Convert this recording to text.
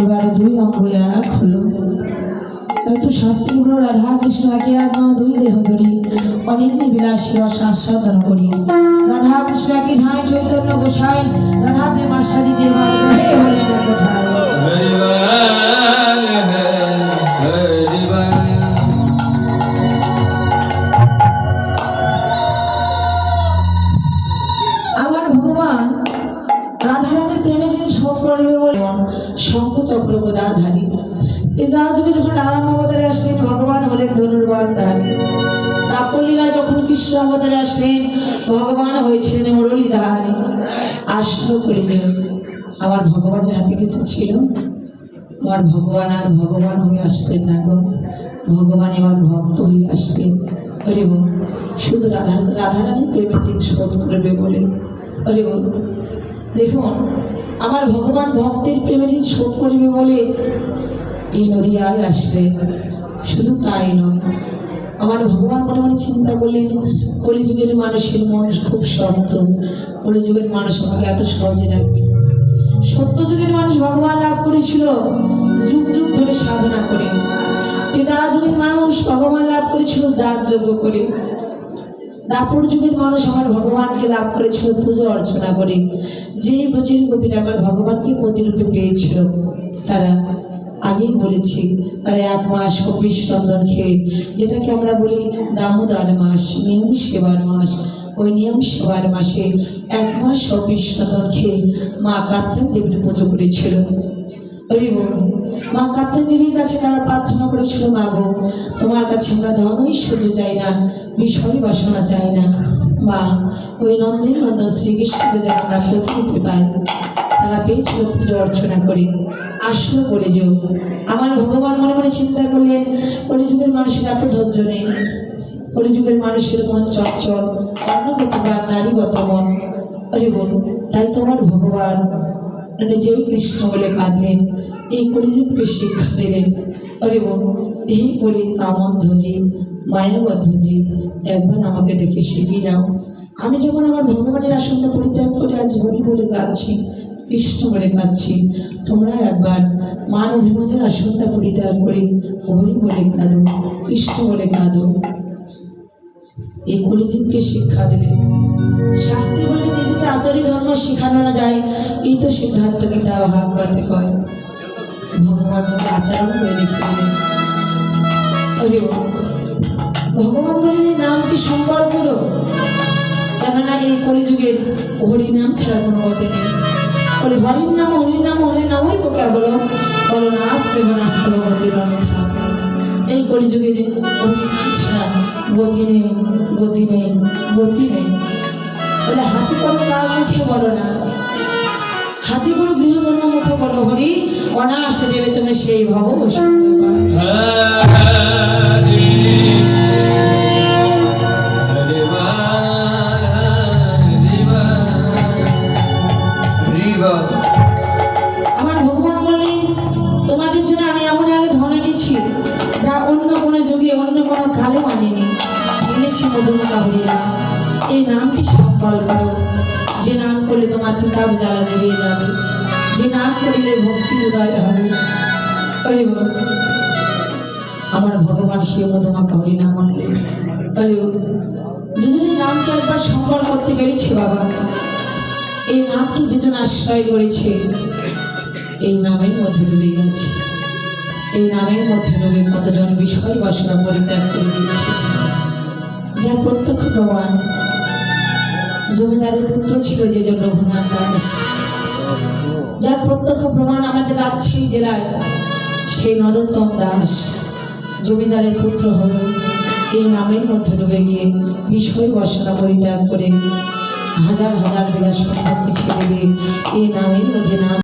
এবারে দুই অঙ্গ এক হলো। তো শাস্ত্রগুলো রাধা কৃষ্ণ, একে আত্মা দুই দেহ ধরি। অনেক বিলাসী রস আস্বাদন করি। রাধা কৃষ্ণ কি ভাই চৈতন্য গোসাই। রাধা প্রেমাশালী দেব হলেন এক শঙ্খ চক্র গদাধারী যুগে যখন রাম অবতারে আসলেন, ভগবান হলেন ধনুর্বান ধারী। তাপলীলা যখন কৃষ্ণ অবতারে আসলেন, ভগবান হয়েছিলেন মুরলীধারী আসলো করে যে আমার ভগবানের হাতে কিছু ছিল। আমার ভগবান আর ভগবান হয়ে আসলেন না গো। ভগবান এবার ভক্ত হয়ে আসলেন। হরি বল শুধু রাধা রাধারানীর প্রেমের দিন শোধ করবে বলে। হরি বল দেখুন, আমার ভগবান ভক্তের প্রেমের ঋণ শোধ করবে বলে এই নদী আর আসলেন শুধু তাই নয়, আমার ভগবান মনে মনে চিন্তা করলেন, কলিযুগের মানুষের মন খুব শক্ত কলিযুগের মানুষ আমাকে এত সহজে রাখবে না। সত্য যুগের মানুষ ভগবান লাভ করেছিল, যুগ যুগ ধরে সাধনা করে। ত্রেতা যুগের মানুষ ভগবান লাভ করেছিল যাগ যোগ্য করে। দাপর যুগের মানুষ আমার ভগবানকে লাভ করেছিল, পুজো অর্চনা করে। যে ব্রজের গোপীরা আমার ভগবানকে প্রতিরূপে পেয়েছিল, তারা আগেই বলেছি, তারা এক মাস কপিস রন্ধন খেয়ে, যেটাকে আমরা বলি দামোদর মাস, নিয়ম সেবার মাস। ওই নিয়ম সেবার মাসে এক মাস কপিস রন্ধন খেয়ে মা কার্তিক দেবীর পুজো করেছিল। মা কার্তিক দেবীর কাছে তারা প্রার্থনা করেছিল মা গো? কাছে আমরা ধন ঐশ্বর্য চাই না বিষয় বাসনা চাই না। মা, ওই নন্দিন নন্দন শ্রীকৃষ্ণকে যেন আমরা প্রতিরূপে পাই, তারা পেয়েছিল পুজো অর্চনা করে। আসলো কলিযুগ। আমার ভগবান মনে মনে চিন্তা করলেন, কলিযুগের মানুষের এত ধৈর্য নেই। কলিযুগের মানুষের মন চঞ্চল, অন্নগত বা নারীগত মন। হরি বল তাই তো আমার ভগবান। নিজেই কৃষ্ণ বলে কাঁদলেন এই কলিযুগকে শিক্ষা দিলেন হরি বল এই কলি কামন ধ্বজি ধ্বজি একবার আমাকে দেখে শিখিয়ে নাও আমি যখন আমার ভগবানের আসনটা পরিত্যাগ করে আজ হরি বলে গাচ্ছি কৃষ্ণ বলে কাঁদছি তোমরা একবার মান অভিমানের আসনটা পরিত্যাগ করে হরি বলে কাঁদো কৃষ্ণ বলে কাঁদো এই কলিজীবকে শিক্ষা দিলেন শাস্ত্রী আচারী ধর্ম শিখানো না যায়, এই তো সিদ্ধান্ত গীতা ভাগবতে কয়। ভগবান মতো আচরণ করে বল। ভগবান এই নাম কি সম্বল করো কেননা এই কলিযুগের হরি নাম ছাড়া কোনো গতি নেই। বলে, হরির নাম হরির নাম, হরির নামই বোকা বলো? বলো, নাস্তে বা নাস্তে ভগতির অন্যথা এই কলিযুগের হরি নাম ছাড়া গতি নেই গতি নেই গতি নেই। বলে, হাতি করো কার মুখে বলো না। হাতি করো গৃহকর্ম মুখে বলো, হরি। অনায়াসে দেবে তুমি সেই ভব আমার ভগবান বললেন, তোমাদের জন্য আমি এমন আগে ধরে নিচ্ছি যা অন্য কোনো যুগে, অন্য কোনো কালে মানিনি। এনেছি মধুমুখা হরিনা এই নামটি সম্বল করো? যে নাম করলে তোমার ত্রিকাব জ্বালা জড়িয়ে যাবে। যে নাম করিলে ভক্তি উদয় হবে। আমার ভগবান মধুমাখা হরিনাম হরি এই নামকে একবার সম্বল করতে পেরেছি বাবা। এই নামকে যে জন আশ্রয় করেছে? এই নামের মধ্যে ডুবে গেছে। এই নামের মধ্যে ডুবে কতজন বিষয় বাসনা পরিত্যাগ করে দিয়েছে। যার প্রত্যক্ষ প্রমাণ জমিদারের পুত্র ছিল যে জন্য রঘুনাথ দাস। যার প্রত্যক্ষ প্রমাণ আমাদের রাজশাহী জেলায় সেই নরোত্তম দাস। জমিদারের পুত্র হল। এই নামের মধ্যে ডুবে গিয়ে বিষয় বাসনা পরিত্যাগ করে হাজার হাজার বিঘা সম্পত্তি ছেড়ে দিয়ে এই নামের মধ্যে নাম